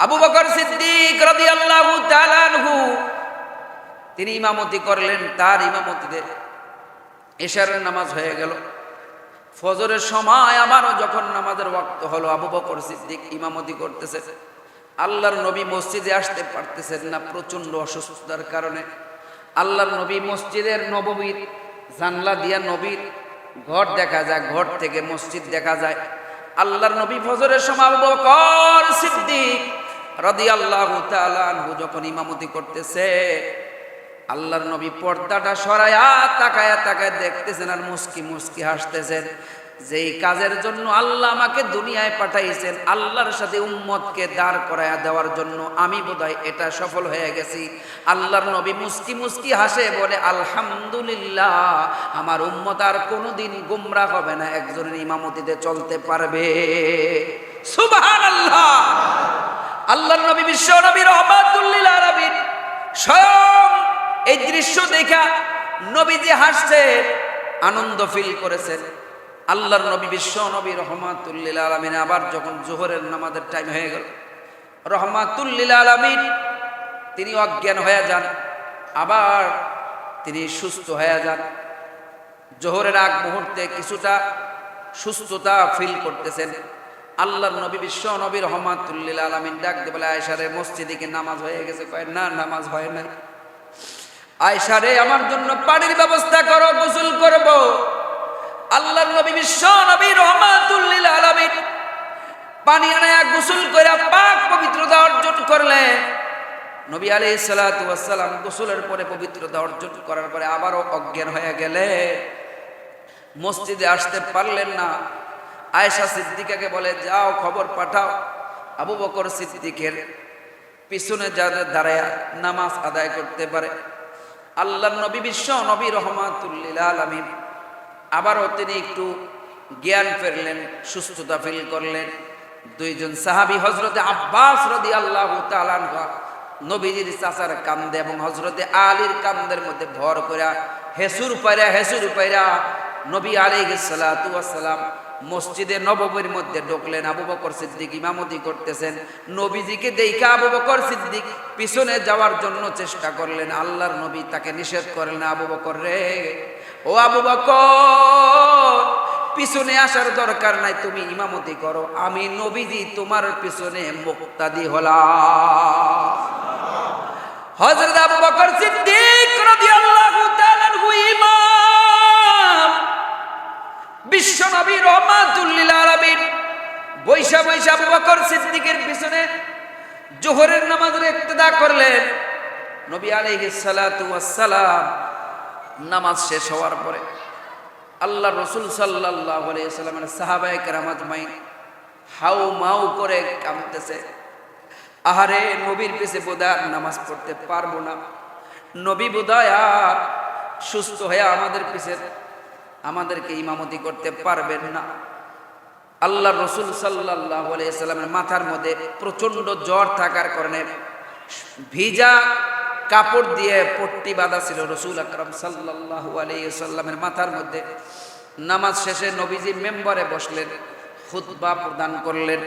আবু বকর সিদ্দিক রাদিয়াল্লাহু তাআলা আনহু, তিনি ইমামতি করলেন, তার ইমামতিতে এশারের নামাজ হয়ে গেল। ফজরের সময় আমারও যখন নামাজের ওয়াক্ত হলো, আবু বকর সিদ্দিক ইমামতি করতেছে। আল্লাহর নবী মসজিদে আসতে পারতেছেন না প্রচণ্ড অসুস্থতার কারণে। আল্লাহর নবী মসজিদের নববীর জানলা দিয়া নবীর ঘর দেখা যায়, ঘর থেকে মসজিদ দেখা যায়। আল্লাহর নবী ফজরের সময় আবু বকর সিদ্দিক রাদিয়াল্লাহু তাআলা আনহু যখন ইমামতি করতেছে, আল্লাহর নবী পর্দাটা সরায়া তাকায়া তাকায় দেখতেছেন আর মুস্কি মুস্কি হাসতেছেন। যেই কাজের জন্য আল্লাহ আমাকে দুনিয়ায় পাঠাইছেন, আল্লাহর সাথে উম্মতকে দাঁড় করায়া দেওয়ার জন্য আমি বোধহয় এটা সফল হয়ে গেছি। আল্লাহর নবী মুস্কি মুস্কি হাসে, বলে, আলহামদুলিল্লাহ, আমার উম্মত আর কোনোদিন গুমরা হবে না, একজনের ইমামতিতে চলতে পারবে। সুবহানাল্লাহ! আল্লাহর নবী বিশ্ব নবী রহমাতুল্লিল আলামিন স্বয়ং এই দৃশ্য দেখা নবীজি হাসছে আনন্দ ফিল করেছেন। আল্লাহর নবী বিশ্ব নবী রহমাতুল্লিল আলামিন আবার যখন জোহরের নামাজের টাইম হয়ে গেল, রহমাতুল্লিল আলামিন তিনি অজ্ঞান হয়ে যান, আবার তিনি সুস্থ হয়ে যান। জোহরের আগ মুহূর্তে কিছুটা সুস্থতা ফিল করতেছেন। আল্লাহর নবী বিশ্ব নবী রহমাতুল্লিল আলমিন ডাক দে বলে আয়সারে মসজিদে কি নামাজ হয়ে গেছে? কয়, না, নামাজ হয় নাই। আয়সারে আমার জন্য পানির ব্যবস্থা করো, গোসল করব। আল্লাহর নবী বিশ্ব নবী রহমাতুল্লিল আলমিন পানি আনায়া গোসল করে পাক পবিত্রতা অর্জন করলে নবী আলী সালাম গোসলের পরে পবিত্রতা অর্জন করার পরে আবারও অজ্ঞান হয়ে গেলে মসজিদে আসতে পারলেন না। আয়েশা সিদ্দিকাকে বলে, যাও, খবর পাঠাও। আবু বকর সিদ্দিকের পিছনে যাদের দাঁড়ায় নামাজ আদায় করতে পারে। আল্লাহ নবী বিশ্ব নবী রহমাতুল্লিল আলমিন। আবারও তিনি একটু জ্ঞান ফেরলেন, সুস্থতা ফিল করলেন। দুইজন সাহাবি হজরতে আব্বাস রদি আল্লাহ নবীজির চাচার কান্দে এবং হজরতে আলীর কান্দের মধ্যে ভর করে হেসুর পাইরা হেসুর পাইরা নবী আলাইসালাম মসজিদে নববীর মধ্যে ঢুকলেন আবু বকর সিদ্দিক ইমামতি করতেছেন। নবীজিকে দেখে আবু বকর সিদ্দিক পিছনে যাওয়ার জন্য চেষ্টা করলেন। আল্লাহর নবী তাকে নিষেধ করলেন, আবু বকর রে, ও আবু বকর, পিছনে আসার দরকার নাই, তুমি ইমামতি করো। আমি নবীজি তোমার পিছনে মুক্তাদি হলাম। হযরত আবু বকর সিদ্দিক বিশ্ব নবী রহমাতুল্লিল আলামিন। বৈশা বৈশা বকর সিদ্দিকের পিছনে জোহরের নামাজের ইক্তেদা করলেন। নবী আলাইহিস সালাতু নামাজ শেষ হওয়ার পরে আল্লাহ রসুল সাল্লাহ আলাইসাল্লামের সাহাবায় কেরামাত মাই হাউ মাউ করে কামতেছে আহারে, নবীর পিছে বোধহয় নামাজ পড়তে পারব না। নবী বোধহয় সুস্থ হয়ে আমাদের পিছে আমাদেরকে ইমামতি করতে পারবেন না। আল্লাহ রসুল সাল্লাহ আলাইসাল্লামের মাথার মধ্যে প্রচণ্ড জ্বর থাকার কারণে ভিজা কাপড় দিয়ে পট্টি বাঁধা ছিল রসুল আকরম সাল্লাহ আলাইসাল্লামের মাথার মধ্যে। নামাজ শেষে নবীজি মেম্বারে বসলেন, খুতবা প্রদান করলেন।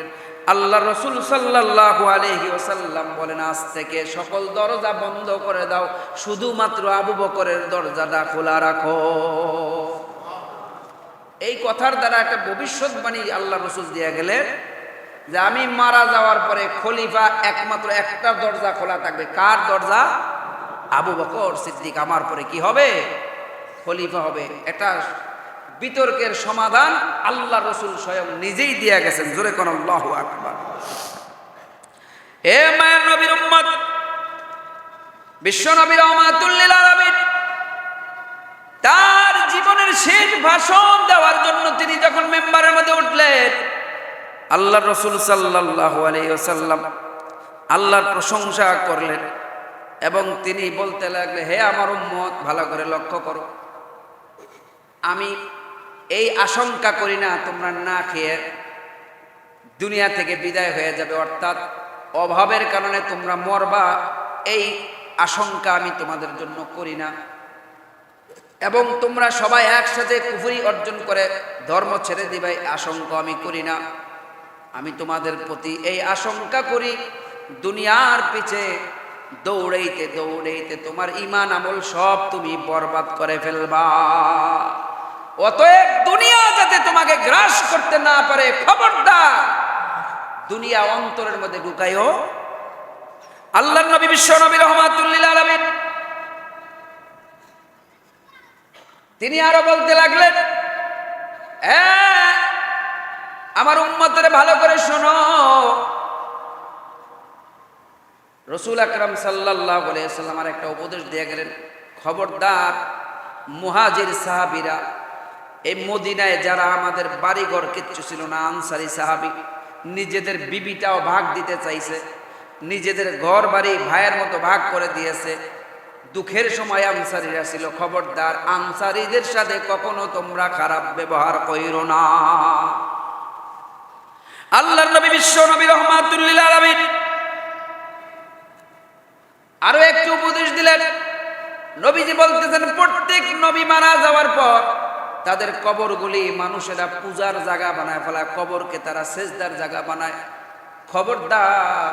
আল্লাহ রসুল সাল্লাহ আলহি ওসাল্লাম বলেন, আজ থেকে সকল দরজা বন্ধ করে দাও, শুধুমাত্র আবু বকরের দরজাটা খোলা রাখো। এই কথার দ্বারা একটা ভবিষ্যৎবাণী আল্লাহ রসুল দিয়ে গেলেন যে আমি মারা যাওয়ার পরে খলিফা একমাত্র একটা দরজা খোলা থাকবে। কার দরজা? আবু বকর সিদ্দিক। আমার পরে কি হবে? খলিফা হবে। এটা বিতর্কের সমাধান আল্লাহ রসুল স্বয়ং নিজেই দিয়ে গেছেন। জোরে কোন আল্লাহ আকবার। এ মায়ের নবীর উম্মত, বিশ্ব নবীর রহমাতুল্লিল আলামিন, তার জীবনের শেষ ভাষণ দেওয়ার জন্য তিনি যখন মেম্বারের মধ্যে উঠলেন আল্লাহ রসুল সাল্লাহ আলাইসাল্লাম আল্লাহর প্রশংসা করলেন এবং তিনি বলতে লাগলে হে আমার উম্মত, ভালো করে লক্ষ্য করো। আমি এই আশঙ্কা করি না, তোমরা না খেয়ে দুনিয়া থেকে বিদায় হয়ে যাবে। অর্থাৎ অভাবের কারণে তোমরা মরবা, এই আশঙ্কা আমি তোমাদের জন্য করি না। এবং তোমরা সবাই একসাথে কুফুরি অর্জন করে ধর্ম ছেড়ে দিবে, এই আশঙ্কা আমি করি না। আমি তোমাদের প্রতি এই আশঙ্কা করি, দুনিয়ার পিছে দৌড়াইতে দৌড়াইতে তোমার ইমান আমল সব তুমি বরবাদ করে ফেলবা। অতএব দুনিয়া যাতে তোমাকে গ্রাস করতে না পারে, খবরদার, দুনিয়া অন্তরের মধ্যে ঢুকাইও। আল্লাহ নবী বিশ্ব নবী রহমাতুল্লিল আলমিন তিনি আরও বলতে লাগলেন "হ্যাঁ, আমার উম্মতের ভালো করে শোনো। রসুল আকরাম সাল্লাহ সাল্লামার একটা উপদেশ দিয়ে গেলেন খবরদার মুহাজির সাহাবিরা এই মদিনায় যারা আমাদের বাড়িঘর কিচ্ছু ছিল না আনসারি সাহাবি নিজেদের বিবিটাও ভাগ দিতে চাইছে নিজেদের ঘর বাড়ি ভাইয়ের মতো ভাগ করে দিয়েছে দুঃখের সময় আনসারিরা ছিল খবরদার। আনসারিদের সাথে কখনো তোমরা খারাপ ব্যবহার কইরো না। আল্লাহ নবী বিশ্ব নবী রহমাতুল্লিল আরও একটি উপদেশ দিলেন। নবীজি বলতেছেন, প্রত্যেক নবী মারা যাওয়ার পর তাদের কবরগুলি মানুষেরা পূজার জায়গা বানায় ফেলায় কবরকে তারা সেজদার জায়গা বানায়। খবরদার,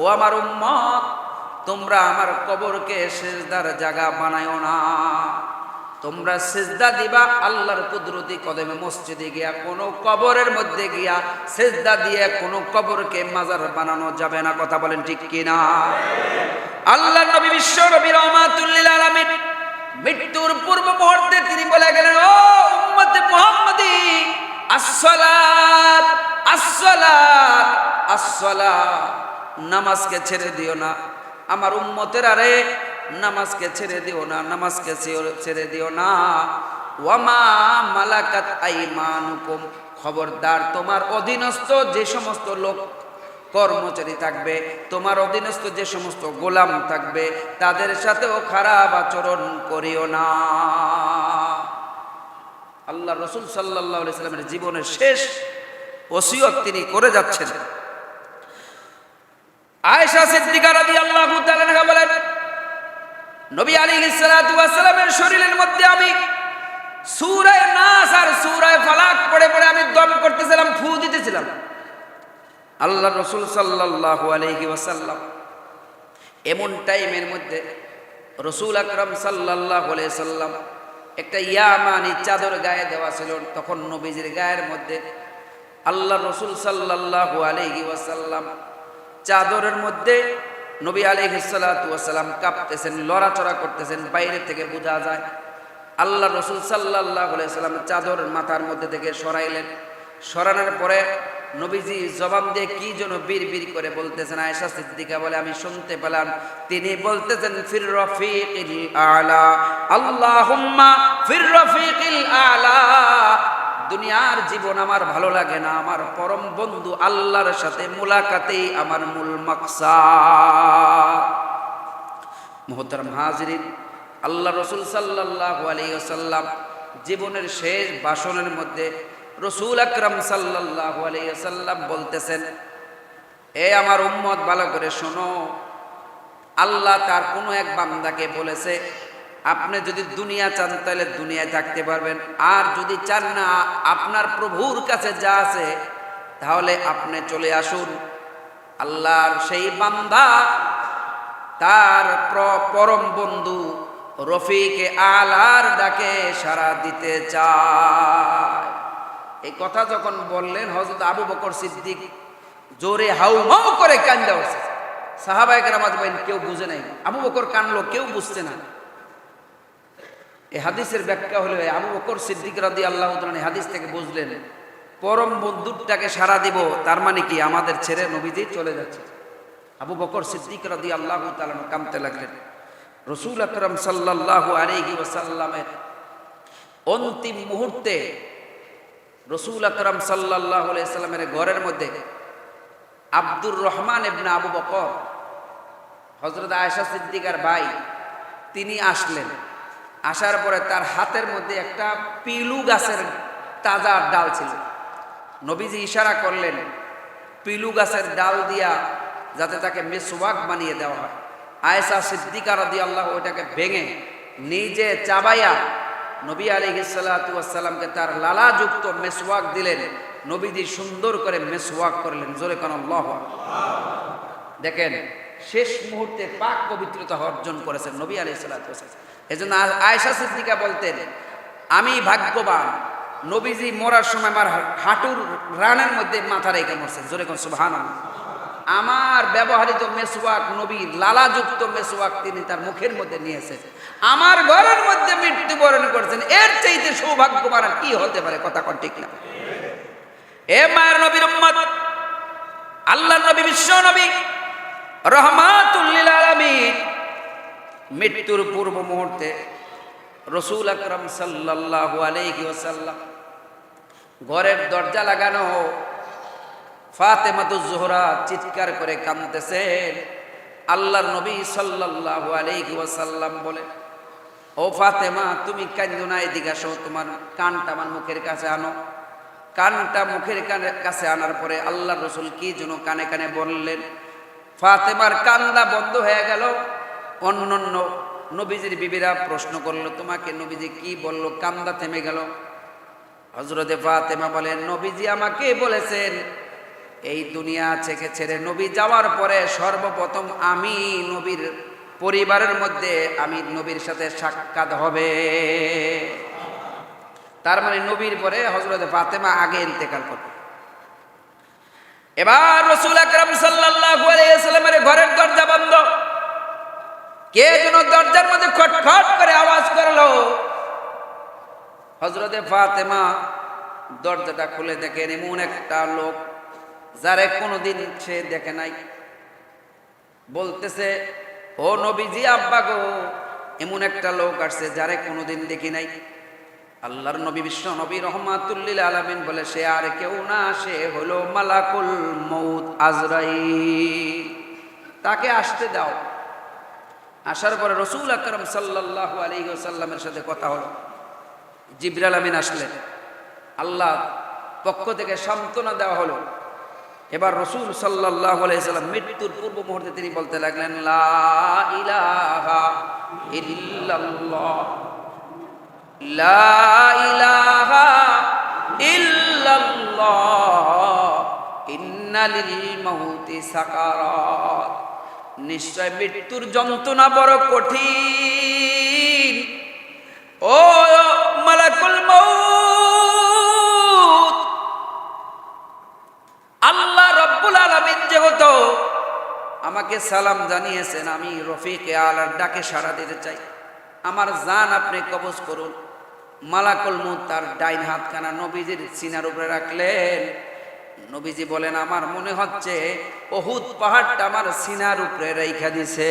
ও আমার উম্মত তোমরা আমার কবরকে সেজদার জায়গা বানায়ও না। তোমরা সেজদা দিবা আল্লাহর কুদরতি কদমে মসজিদে গিয়া, কোনো কবরের মধ্যে গিয়া সেজদা দিয়ে কোনো কবরকে মাজার বানানো যাবে না। কথা বলেন ঠিক কিনা? আল্লাহ নবী বিশ্ব নবী রহমাতুল্লিল আলামিন মৃত্যুর পূর্ব মুহূর্তে তিনি বলে গেলেন, ও উম্মতে মুহাম্মাদি, আসসালাত আসসালাত আসসালাত, নামাজকে ছেড়ে দিও না। আমার উম্মতের আরে নামাজকে ছেড়ে দিও না, নামাজকে ছেড়ে- দিও না। ওয়ামা মালাকাত আইমানুকুম, খবরদার তোমার অধীনস্থ যে সমস্ত লোক কর্মচারী থাকবে, তোমার অধীনস্থ যে সমস্ত গোলাম থাকবে, তাদের সাথেও খারাপ আচরণ করিও না। আল্লাহ রসুল সাল্লাহ সাল্লামের জীবনের শেষ ওসিয়ত তিনি করে যাচ্ছেন। আয়েশা সিদ্দিকা রাদিয়াল্লাহু তাআলা বলেন, নবী আলাইহিস সালাতু ওয়াস সালামের শরীরের মধ্যে আমি সূরা নাস আর সূরা ফালাক পড়ে পড়ে আমি দম করতেছিলাম, ফু দিতেছিলাম। আল্লাহ রসুল সাল্লাল্লাহু আলাইহি ওয়াসাল্লাম এমন টাইমের মধ্যে রসুল আকরাম আলাইহি সাল্লাম একটা ইয়ামানি চাদর গায়ে দেওয়া ছিল, তখন নবীজির গায়ের মধ্যে আল্লাহ রসুল সাল্লাল্লাহু আলাইহি ওয়াসাল্লাম চাদরের মধ্যে নবী আলাইহিসাল্লাম কাঁপতেছেন, লড়াচড়া করতেছেন, বাইরে থেকে বোঝা যায় আল্লাহ রসুল সাল্লাহ সাল্লাম চাদর মাথার মধ্যে থেকে সরাইলেন। সরানোর পরে নবীজি জবাব দিয়ে কি যেন বীর বীর করে বলতেছেন, আয়েশা সিদ্দিকা বলে, আমি শুনতে পেলাম। তিনি বলতেছেন, ফির রফিকিল আলা। আল্লাহুম্মা ফির রফিকিল আলা। দুনিয়ার জীবন আমার ভালো লাগে না, আমার পরম বন্ধু আল্লাহর সাথে মুলাকাতেই আমার মূল মাকসা মোহতারাম হাজরিন, আল্লাহ রসুল সাল্লাহ আলাইসাল্লাম জীবনের শেষ বাসনের মধ্যে রসুল আকরম সাল্লাহ আলাইসাল্লাম বলতেছেন, এ আমার উম্মত, ভালো করে শোনো, আল্লাহ তার কোনো এক বান্দাকে বলেছে আপনি যদি দুনিয়া চান, তাহলে দুনিয়ায় থাকতে পারবেন। আর যদি চান না, আপনার প্রভুর কাছে যা আছে, তাহলে আপনি চলে আসুন। আল্লাহর সেই বান্দা, তার প্র- পরম বন্ধু রফিকে আলার ডাকে সারা দিতে চায়। এই কথা যখন বললেন হজরত আবু বকর সিদ্দিক জোরে হাউ মাউ করে কান্দা উঠছে সাহাবায়ে কেরামাজ বাইন কেউ বুঝে নাই। আবু বকর কানলো, কেউ বুঝছে না। এই হাদিসের ব্যাখ্যা হলো আবু বকর সিদ্দিক রাদি আল্লাহ এই হাদিস থেকে বুঝলেন, পরম বন্ধুটাকে সারা দিব, তার মানে কি আমাদের ছেড়ে নবীজি চলে যাচ্ছে। আবু বকর সিদ্দিক রাদি আল্লাহ তালানো কামতে লাগলেন। রসুল আকরম সাল্লাহ আলহি ওসাল্লামের অন্তিম মুহূর্তে রসুল আকরম সাল্লাহ সাল্লামের ঘরের মধ্যে আব্দুর রহমান এবনা আবু বকর হজরত আয়েশা সিদ্দিকার ভাই, তিনি আসলেন। আসার পরে তার হাতের মধ্যে একটা পিলু গাছের তাজা ডাল ছিল। নবীজি ইশারা করলেন, পিলু গাছের ডাল দিয়া যাতে তাকে মেসওয়াক বানিয়ে দেওয়া হয়। আয়েশা সিদ্দিকা রাদি আল্লাহ ওইটাকে ভেঙে নিজে চাবাইয়া নবী আলী তার লালাযুক্ত মেসওয়াক দিলেন। নবীজি সুন্দর করে মেসওয়াক করলেন, জোরে কান দেখেন শেষ মুহূর্তে পাক পবিত্রতা অর্জন করেছেন নবী আলী সাল্লাহ এজন্য আয়সা সিদ্দিকা বলতেন, আমি ভাগ্যবান, নবীজি মরার সময় আমার হাঁটুর রানের মধ্যে মাথা রেখে মরছেন। জোরে কোন সুবহান আমার ব্যবহৃত মেসওয়াক নবীর লালাযুক্ত মেসওয়াক তিনি তার মুখের মধ্যে নিয়েছেন। আমার ঘরের মধ্যে মৃত্যুবরণ করেছেন। এর চাইতে সৌভাগ্যবান আর কি হতে পারে কথা কন ঠিক না। এ মায়ের নবীর আল্লাহ নবী বিশ্ব নবী রহমাতুল্লিল আলামিন। মৃত্যুর পূর্ব মুহূর্তে রসুল আকরম সাল্লাল্লাহু আলাইহি ওয়াসাল্লাম ঘরের দরজা লাগানো ফাতেমাতু জোহরা চিৎকার করে কাঁদতেছেন। আল্লাহর নবী সাল্লাল্লাহু আলাইহি ওয়াসাল্লাম বলে, ও ফাতেমা, তুমি কান্দো না, এদিকে আসো, তোমার কানটা আমার মুখের কাছে আনো। কানটা মুখের কানে কাছে আনার পরে আল্লাহ রসুল কি যেন কানে কানে বললেন ফাতেমার কান্দা বন্ধ হয়ে গেল। অন্য অন্য নবীজির বিবিরা প্রশ্ন করল, তোমাকে নবীজি কি বলল? কান্দা থেমে গেল। হজরতে ফাতেমা বলেন নবীজি আমাকে বলেছেন, এই দুনিয়া থেকে ছেড়ে নবী যাওয়ার পরে সর্বপ্রথম আমি নবীর পরিবারের মধ্যে আমি নবীর সাথে সাক্ষাৎ হবে। তার মানে নবীর পরে হজরত ফাতেমা আগে ইন্তেকাল করবে। এবার রসুল আকরাম সাল্লামের ঘরের দরজা বন্ধ। কে যেন দরজার মধ্যে খটখট করে আওয়াজ করল। হজরতে ফাতেমা দরজাটা খুলে দেখেন, এমন একটা লোক যারে কোনোদিন সে দেখে নাই। বলতেছে, ও নবীজি, আব্বা গো, এমন একটা লোক আসছে যারে কোনোদিন দেখি নাই। আল্লাহর নবী বিশ্ব নবী রহমাতুল্লিল আলামিন বলে, সে আর কেউ না, সে হলো মালাকুল মৌত আজরাই তাকে আসতে দাও। আসার পরে রসুল আকরম সাল্লাহ আলী সাল্লামের সাথে কথা হলো। জিবরাল আমিন আসলেন। আল্লাহ পক্ষ থেকে সান্ত্বনা দেওয়া হলো। এবার রসুল সাল্লাহ আলাইসাল্লাম মৃত্যুর পূর্ব মুহূর্তে তিনি বলতে লাগলেন, লা ইলাহা ইল্লাল্লাহ। লা ইলাহা সাকারাত। নিশ্চয় মৃত্যুর যন্ত্রণা বড় কঠিন। ও মালাকুল আল্লাহ রব্বুল আলামিন যেহেতু আমাকে সালাম জানিয়েছেন, আমি রফিকে আলার ডাকে সাড়া দিতে চাই। আমার জান আপনি কবজ করুন। মালাকুল মউত তার ডাইন হাতখানা নবীজির সিনার উপরে রাখলেন। নবীজি বলেন, আমার মনে হচ্ছে অহুদ পাহাড়টা আমার সিনার উপরে রেখা দিছে।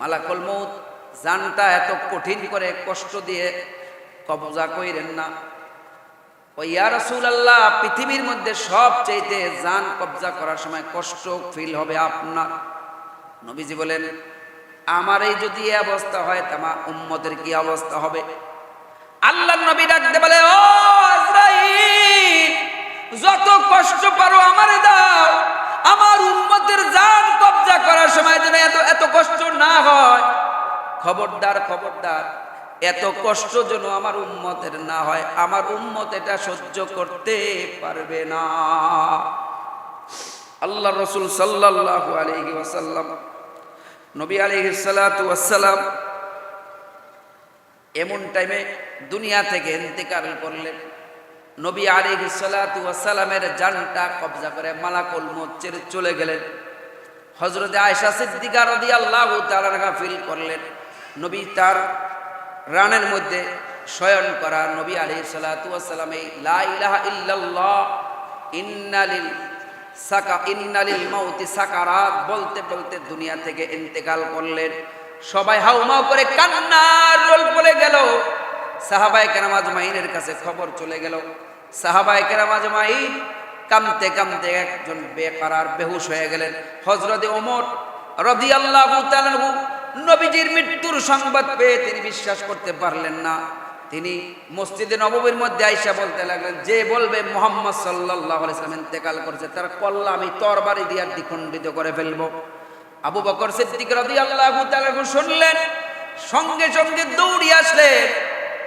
মালাকুল মৌত জানটা এত কঠিন করে কষ্ট দিয়ে কবজা কইরেন না। রাসূলুল্লাহ, পৃথিবীর মধ্যে সব চাইতে জান কবজা করার সময় কষ্ট ফিল হবে আপনার। নবীজি বলেন আমার এই যদি এই অবস্থা হয়, তামা উম্মতের কি অবস্থা হবে? আল্লাহ নবী ডাকতে বলে, ও যত কষ্ট পারো আমারে দাও। আমার উম্মতের জান কবজা করার সময় যেন এত এত কষ্ট না হয়। খবরদার খবরদার, এত কষ্ট যেন আমার উম্মতের না হয়। আমার উম্মত এটা সহ্য করতে পারবে না। আল্লাহ রসুল সাল্লাল্লাহু আলাইহি ওয়াসাল্লাম নবী সাল্লাতু ওয়াসসালাম এমন টাইমে দুনিয়া থেকে ইন্তেকাল করলেন। নবী সাল্লাতু ওয়াসাল্লামের জানটা কবজা করে মালাকুল ছেড়ে চলে গেলেন। হযরতে আয়েশা সিদ্দিকা রাদিয়াল্লাহু তাআলা ফিল করলেন। নবী তার রানের মধ্যে শয়ন করা নবী আলাইহিস সালাতু ওয়াসসালাম এই লা ইলাহা ইল্লাল্লাহ, ইন্নালিল সাকা, ইন্নালিল মাউতি সাকারাত, বলতে বলতে দুনিয়া থেকে ইন্তেকাল করলেন। সবাই হাউমাউ করে কান্নার রোল পড়ে গেল। সাহাবায়ে কেরাম আজমাইনের কাছে খবর চলে গেল। সাহাবায়ে কেরাম আজমাইন কামতে কামতে একজন বেকারার বেহুশ হয়ে গেলেন। হজরতে ওমর রাদিয়াল্লাহু তাআলা নবীজির মৃত্যুর সংবাদ পেয়ে তিনি বিশ্বাস করতে পারলেন না। তিনি মসজিদে নববীর মধ্যে আইসা বলতে লাগলেন, যে বলবে মোহাম্মদ সাল্লাহ আলাইসলাম ইন্তেকাল করছে, তার কল্লা আমি তরবারি দিয়ে দ্বিখণ্ডিত করে ফেলব। আবু বকর সিদ্দিক রাদিয়াল্লাহু তাআলা শুনলেন, সঙ্গে সঙ্গে দৌড়ি আসলেন।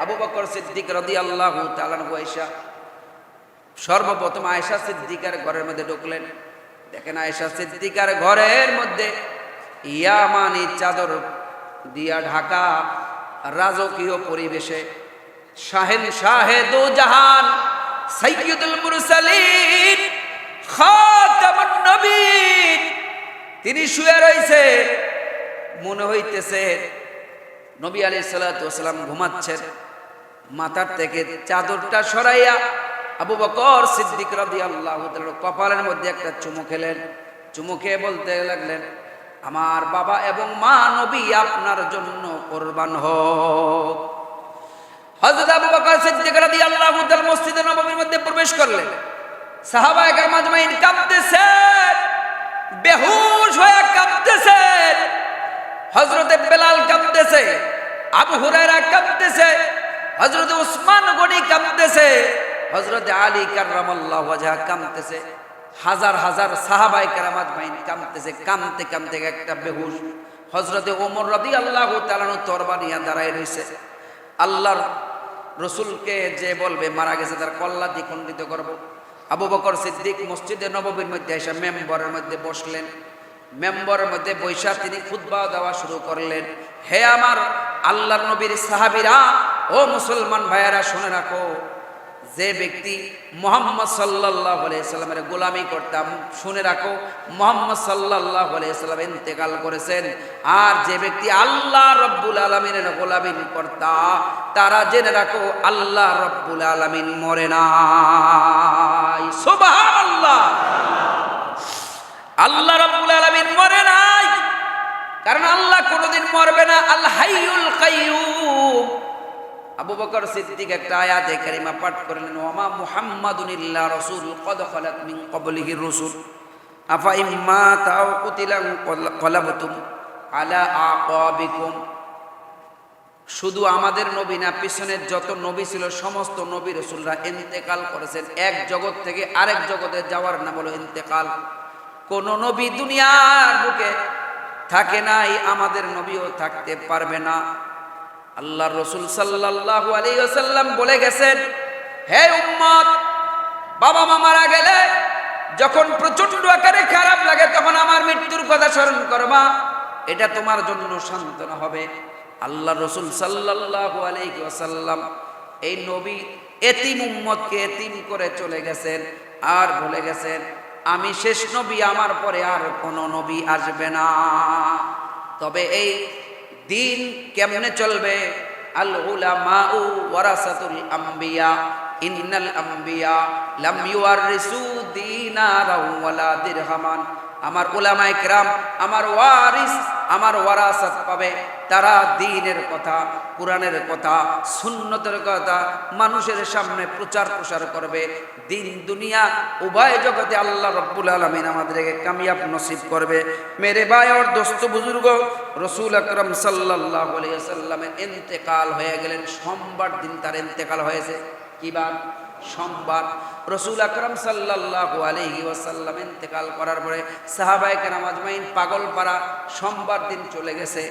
আবু বকর সিদ্দিক রাদিয়াল্লাহু তাআলা আয়েশা সর্বপ্রথম আয়েশা সিদ্দিকার ঘরের মধ্যে ঢুকলেন। দেখেন আয়েশা সিদ্দিকার ঘরের মধ্যে ইয়ামানি চাদর দিয়া ঢাকা রাজকীয় পরিবেশে শাহেন শাহেদু জাহান, সাইয়্যিদুল মুরসালিন, খাতামুন নবীন। তিনি শুয়ে রয়েছে, মনে হইতেছে নবী আলী সাল্লাম ঘুমাচ্ছেন। মাথার থেকে চাদরটা সরাইয়া আবু বকর সিদ্দিক রদি আল্লাহ কপালের মধ্যে একটা চুমু খেলেন। চুমু খেয়ে বলতে লাগলেন, আমার বাবা এবং মা নবী আপনার জন্য কোরবান হোক। হযরত আবু বকর সিদ্দিক রাদিয়াল্লাহু তাআলা মসজিদে নববীর মধ্যে প্রবেশ করলেন। সাহাবায়ে কেরাম আজমাইন কাঁপতেছেন বেহুশ হয়ে কাঁপতেছেন হযরতে বেলাল কাঁপতেছে আবু হুরায়রা কাঁপতেছে হযরতে উসমান গনি কাঁপতেছে হযরতে আলী কাররামাল্লাহু ওয়াজহা কাঁপতেছে হাজার হাজার সাহাবায়ে কেরাম আজমাইন কাঁপতেছে কাঁপতে কাঁপতে একটা বেহুশ হযরতে ওমর রাদিয়াল্লাহু তাআলা তরবারি নিয়ে দাঁড়ায় রইছে। আল্লাহর রসুলকে যে বলবে, মারা গেছে তার কল্লা দ্বিখণ্ডিত করব। আবু বকর সিদ্দিক মসজিদে নববীর মধ্যে এসে মেম্বরের মধ্যে বসলেন। মেম্বরের মধ্যে বৈশা তিনি ফুটবা দেওয়া শুরু করলেন। হে আমার আল্লাহ নবীর সাহাবিরা, ও মুসলমান ভাইয়েরা, শুনে রাখো যে ব্যক্তি মোহাম্মদ সাল্লাহ সাল্লামের গোলামি করতাম, শুনে রাখো, মোহাম্মদ সাল্লাহ সাল্লাম ইন্তেকাল করেছেন। আর যে ব্যক্তি আল্লাহ রব্বুল আলমিনের গোলামি কর্তা, তারা জেনে রাখো, আল্লাহ রব্বুল আলমিন মরে নাই। সুবহানাল্লাহ! আল্লাহ রব্বুল আলমিন মরে নাই। কারণ আল্লাহ কোনোদিন মরবে না। আল্লাহ আবু বকর সিদ্দিক একটা আয়াতে কারিমা পাঠ করলেন ওমা মুহাম্মাদুন ইল্লা রাসূল কদ খালাত মিন ক্বাবলিহি রাসূল। আফা ইম্মা তাও কুতিলান কলাবতুম আলা আকাবিকুম। শুধু আমাদের নবী না, পিছনের যত নবী ছিল, সমস্ত নবী রসুলরা ইন্তেকাল করেছেন। এক জগৎ থেকে আরেক জগতে যাওয়ার নাম হলো ইন্তেকাল। কোন নবী দুনিয়ার বুকে থাকে নাই, আমাদের নবীও থাকতে পারবে না। আল্লাহ রসুল সাল্লাল্লাহু আলাইহি ওয়াসাল্লাম বলে গেছেন, হে উম্মত, বাবা মা মারা গেলে যখন প্রচণ্ড আকারে খারাপ লাগে তখন আমার মৃত্যুর কথা স্মরণ করবা। এটা তোমার জন্য সান্ত্বনা হবে। আল্লাহ রসুল সাল্লাল্লাহু আলাইহি ওয়াসাল্লাম এই নবী এতিম উম্মতকে এতিম করে চলে গেছেন আর বলে গেছেন, আমি শেষ নবী, আমার পরে আর কোনো নবী আসবে না। তবে এই দিন কেমনে চলবে? আল উলামাউ ওয়ারাসাতুল আম্বিয়া। ইন্নাল আম্বিয়া লাম ইউয়ারিসু দিনারাও ওয়ালা দিরহামান। আমার উলামায়ে কেরাম, আমার ওয়ারিস, আমার ওয়ারাসাত পাবে। তারা দিনের কথা, কোরআনের কথা, সুন্নতের কথা, মানুষের সামনে প্রচার প্রসার করবে। দিন, দুনিয়া, উভয় জগতে আল্লাহ রব্বুল আলমিন আমাদেরকে কামিয়াব নসিব করবে। মেরে ভাই, ওর দোস্ত বুজুর্গ, রসুল আকরম সাল্লাহ সাল্লামের ইন্তেকাল হয়ে গেলেন। সোমবার দিন তার ইন্তেকাল হয়েছে। কিবার সোমবার রসুল আকরম সাল্লাহ আলহি ওয়াসাল্লাম ইন্তেকাল করার পরে সাহাবাইকে নামাজমাইন পাগলপাড়া সোমবার দিন চলে গেছে।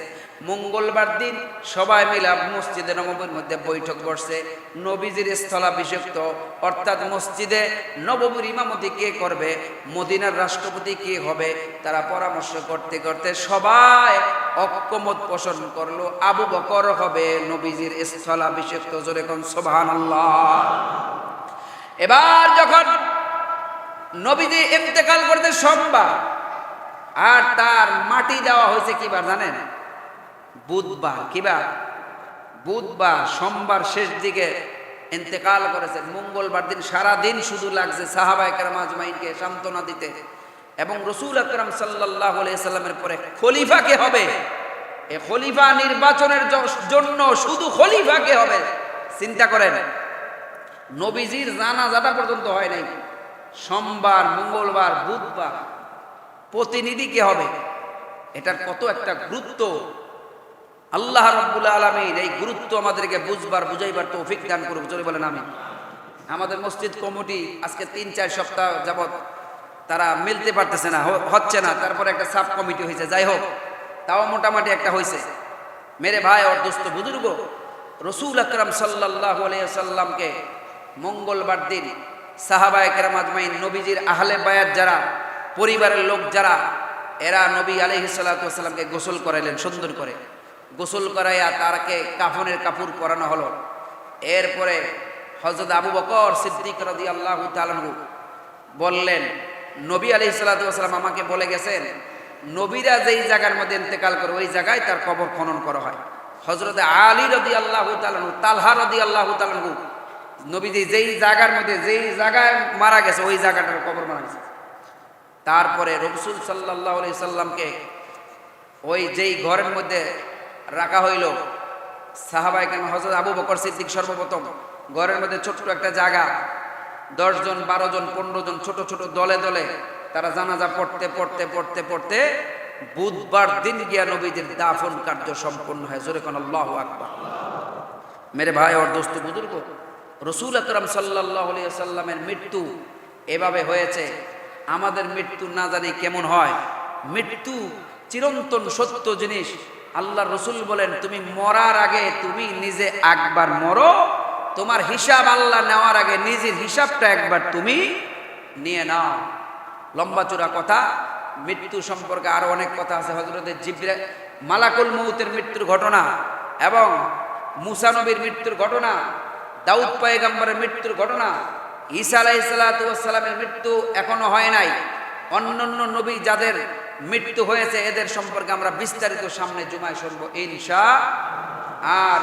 মঙ্গলবার দিন সবাই মিলে মসজিদে নবমীর মধ্যে বৈঠক বসছে। নবীজির স্থলাভিষিক্ত, অর্থাৎ মসজিদে নবমীর ইমামতি কে করবে, মদিনার রাষ্ট্রপতি কে হবে, তারা পরামর্শ করতে করতে সবাই অক্ষমত পোষণ করল, আবু বকর হবে নবীজির স্থলাভিষিক্ত। জোরে কোন সোভান এবার যখন নবীজি ইন্তেকাল করতে সোমবার আর তার মাটি দেওয়া হয়েছে কিবার জানেন? বুধবার, কিবার? বুধবার, সোমবার শেষ দিকে ইন্তেকাল করেছেন। মঙ্গলবার দিন সারা দিন শুধু লাগছে সাহাবাই কারাম আজমাইনকে সান্ত্বনা দিতে। এবং রসুল আকরাম সাল্লাহ সাল্লামের পরে খলিফা কে হবে? এ খলিফা নির্বাচনের জন্য শুধু খলিফা কে হবে? চিন্তা করেন। নবীজির জানাজাটা পর্যন্ত হয় নাই। সোমবার, মঙ্গলবার, বুধবার প্রতিনিধি কে হবে। এটার কত একটা গুরুত্ব? আল্লাহ রব্বুল আলমীর এই গুরুত্ব আমাদেরকে বুঝবার, বুঝাইবার তৌফিক দান করুক। চলে বলেন আমি আমাদের মসজিদ কমিটি আজকে তিন, চার সপ্তাহ যাবৎ তারা মিলতে পারতেছে না হচ্ছে না। তারপরে একটা সাব কমিটি হয়েছে। যাই হোক, তাও মোটামুটি একটা হয়েছে। মেরে ভাই ওর দোস্ত বুজুর্গ, রসুল আকরম সাল্লাহ আলিয়া সাল্লামকে মঙ্গলবার দিন সাহাবায় কেরাম আজমাইন, নবীজির আহলে বায়াত যারা, পরিবারের লোক যারা, এরা নবী আলহিসাল্লামকে গোসল করাইলেন, সুন্দর করে। গোসল করাইয়া তারকে কাফনের কাপড় পরানো হলো। এরপরে হজরত আবু বকর সিদ্দিক রদি আল্লাহ তালু বললেন, নবী আলি সাল্লাম আমাকে বলে গেছেন, নবীরা যেই জায়গার মধ্যে ইন্তেকাল করে, ওই জায়গায় তার কবর খনন করা হয়। হজরত আলী রদি আল্লাহ তালু তালহা রদি আল্লাহ তালু নবীজি যেই জায়গার মধ্যে যেই জায়গায় মারা গেছে, ওই জায়গাটার কবর মারা গেছে। তারপরে রসুল সাল্লাহ সাল্লামকে ওই যেই ঘরের মধ্যে রাখা হইল সাহাবাই কেন হজরত আবু বকর সিদ্দিক সর্বপ্রথম, ঘরের মধ্যে ছোট্ট একটা জায়গা, দশজন বারো জন পনেরো জন ছোট ছোট দলে দলে তারা জানাজা পড়তে পড়তে পড়তে পড়তে বুধবার দিন গিয়া নবীদের দাফন কার্য সম্পন্ন হয়। জোরে কোন আল্লাহ আকবার। মেরে ভাই, ওর দোস্ত বুজুর্গ। রসুল আকরম সাল্লাহ সাল্লামের মৃত্যু এভাবে হয়েছে। আমাদের মৃত্যু না জানি কেমন হয়। মৃত্যু চিরন্তন সত্য জিনিস। আল্লাহ রসুল বলেন, তুমি মরার আগে তুমি নিজে একবার মরো। তোমার হিসাব আল্লাহ নেওয়ার আগে নিজের হিসাবটা একবার তুমি নিয়ে নাও। লম্বা চূড়া কথা। মৃত্যু সম্পর্কে আরও অনেক কথা আছে হজরতের জিব্রে মালাকুল মৌতের মৃত্যুর ঘটনা এবং মুসানবীর মৃত্যুর ঘটনা। দাউদ পায়গাম্বরের মৃত্যুর ঘটনা, ঈসা আলাহ সালাতামের মৃত্যু এখনও হয় নাই। অন্যান্য নবী যাদের মৃত্যু হয়েছে, এদের সম্পর্কে আমরা বিস্তারিত সামনে জুমায় শুনব ইনশা। আর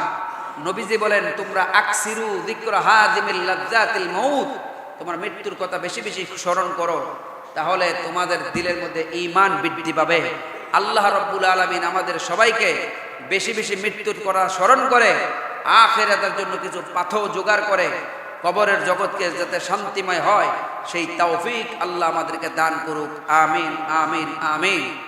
নবীজি বলেন, তোমরা আকসিরু দিকরা হাজিমিল লাজ্জাতিল মউত। তোমার মৃত্যুর কথা বেশি বেশি স্মরণ করো, তাহলে তোমাদের দিলের মধ্যে ঈমান বৃদ্ধি পাবে। আল্লাহ রব্বুল আলমিন আমাদের সবাইকে বেশি বেশি মৃত্যুর করা স্মরণ করে আখেরাতের জন্য কিছু পাথর জোগাড় করে কবরের জগৎকে যাতে শান্তিময় হয়, সেই তৌফিক আল্লাহ আমাদেরকে দান করুক। আমিন আমিন আমিন।